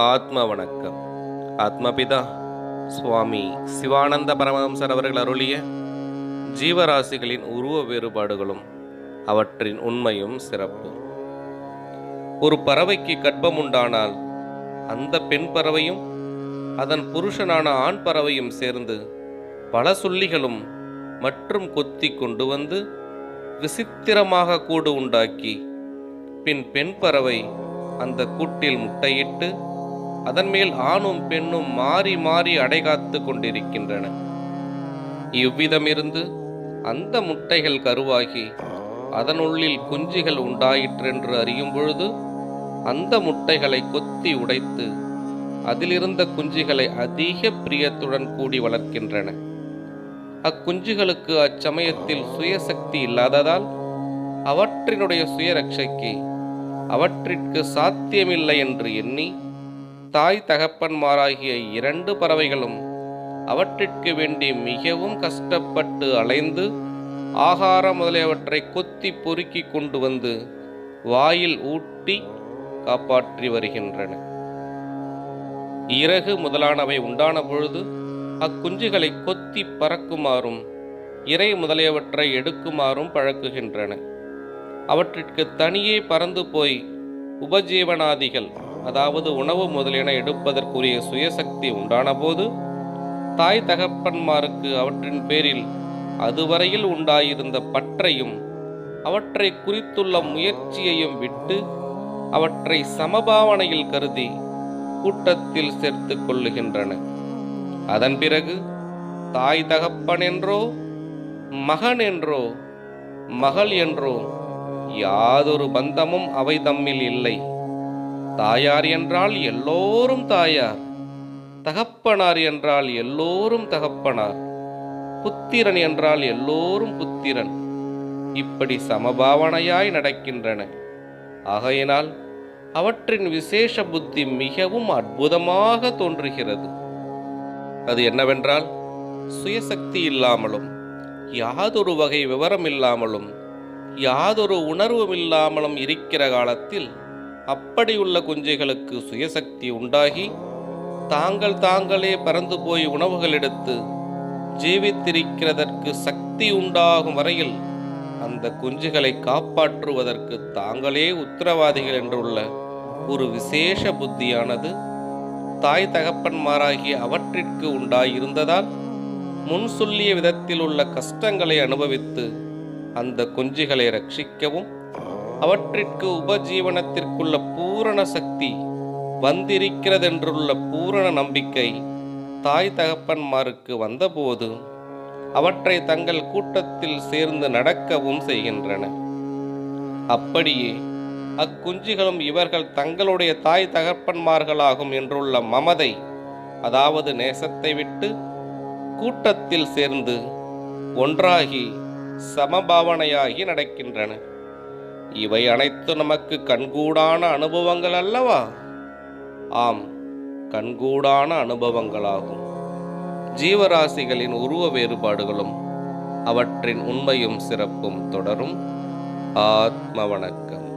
ஆத்ம வணக்கம் ஆத்மபிதா சுவாமி சிவானந்த பரமஹம்சர் அவர்கள் அருளிய ஜீவராசிகளின் உருவ வேறுபாடுகளும் அவற்றின் உண்மையும் சிறப்பு. ஒரு பறவைக்கு கர்ப்பம் உண்டானால் அந்த பெண் பறவையும் அதன் புருஷனான ஆண் பறவையும் சேர்ந்து பல சொல்லிகளும் மற்றும் கொத்தி கொண்டு வந்து விசித்திரமாக கூடு உண்டாக்கி பின் பெண் பறவை அந்த கூட்டில் முட்டையிட்டு அதன் மேல் ஆணும் பெண்ணும் மாறி மாறி அடைகாத்து கொண்டிருக்கின்றன. இவ்விதமிருந்து அந்த முட்டைகள் கருவாகி அதனுள்ளில் குஞ்சுகள் உண்டாயிற்றென்று அறியும் பொழுது அந்த முட்டைகளை கொத்தி உடைத்து அதிலிருந்த குஞ்சுகளை அதிக பிரியத்துடன் கூடி வளர்க்கின்றன. அக்குஞ்சுகளுக்கு அச்சமயத்தில் சுயசக்தி இல்லாததால் அவற்றினுடைய சுயரட்சைக்கு அவற்றிற்கு சாத்தியமில்லை என்று எண்ணி தாய் தகப்பன்மாராகிய இரண்டு பறவைகளும் அவற்றிற்கு வேண்டி மிகவும் கஷ்டப்பட்டு அலைந்து ஆகாரம் முதலியவற்றை கொத்தி பொறுக்கி கொண்டு வந்து வாயில் ஊட்டி காப்பாற்றி வருகின்றன. இறகு முதலானவை உண்டான பொழுது அக்குஞ்சுகளை கொத்தி பறக்குமாறும் இறை முதலியவற்றை எடுக்குமாறும் பழக்குகின்றன. அவற்றிற்கு தனியே பறந்து போய் உபஜீவனாதிகள் அதாவது உணவு முதலியன எடுப்பதற்குரிய சுயசக்தி உண்டான போது தாய் தகப்பன்மாருக்கு அவற்றின் பேரில் அதுவரையில் உண்டாயிருந்த பற்றையும் அவற்றை குறித்துள்ள முயற்சியையும் விட்டு அவற்றை சமபாவனையில் கருதி கூட்டத்தில் சேர்த்து கொள்ளுகின்றன. அதன் பிறகு தாய் தகப்பன் என்றோ மகன் என்றோ மகள் என்றோ யாதொரு பந்தமும் அவை தம்மில் இல்லை. தாயார் என்றால் எல்லோரும் தாயார் தகப்பனார் என்றால் எல்லோரும் தகப்பனார் புத்திரன் என்றால் எல்லோரும் புத்திரன். இப்படி சமபாவனையாய் நடக்கின்றன. ஆகையினால் அவற்றின் விசேஷ புத்தி மிகவும் அற்புதமாக தோன்றுகிறது. அது என்னவென்றால் சுயசக்தி இல்லாமலும் யாதொரு வகை விவரம் இல்லாமலும் யாதொரு உணர்வும் இல்லாமலும் இருக்கிற காலத்தில் அப்படியுள்ள குஞ்சுகளுக்கு சுயசக்தி உண்டாகி தாங்கள் தாங்களே பறந்து போய் உணவுகள் எடுத்து ஜீவித்திருக்கிறதற்கு சக்தி உண்டாகும் வரையில் அந்த குஞ்சுகளை காப்பாற்றுவதற்கு தாங்களே உத்தரவாதிகள் என்றுள்ள ஒரு விசேஷ புத்தியானது தாய் தகப்பன்மாராகிய அவற்றிற்கு உண்டாயிருந்ததால் முன் சொல்லிய விதத்தில் உள்ள கஷ்டங்களை அனுபவித்து அந்த குஞ்சுகளை ரட்சிக்கவும் அவற்றிற்கு உபஜீவனத்திற்குள்ள பூரண சக்தி வந்திருக்கிறதென்றுள்ள பூரண நம்பிக்கை தாய் தகப்பன்மாருக்கு வந்தபோது அவற்றை தங்கள் கூட்டத்தில் சேர்ந்து நடக்கவும் செய்கின்றன. அப்படியே அக்குஞ்சுகளும் இவர்கள் தங்களுடைய தாய் தகப்பன்மார்களாகும் என்றுள்ள மமதை அதாவது நேசத்தை விட்டு கூட்டத்தில் சேர்ந்து ஒன்றாகி சமபாவனையாகி நடக்கின்றன. இவை அனைத்து நமக்கு கண்கூடான அனுபவங்கள் அல்லவா? ஆம் கண்கூடான அனுபவங்களாகும். ஜீவராசிகளின் உருவ வேறுபாடுகளும் அவற்றின் உண்மையும் சிறப்பும் தொடரும். ஆத்ம வணக்கம்.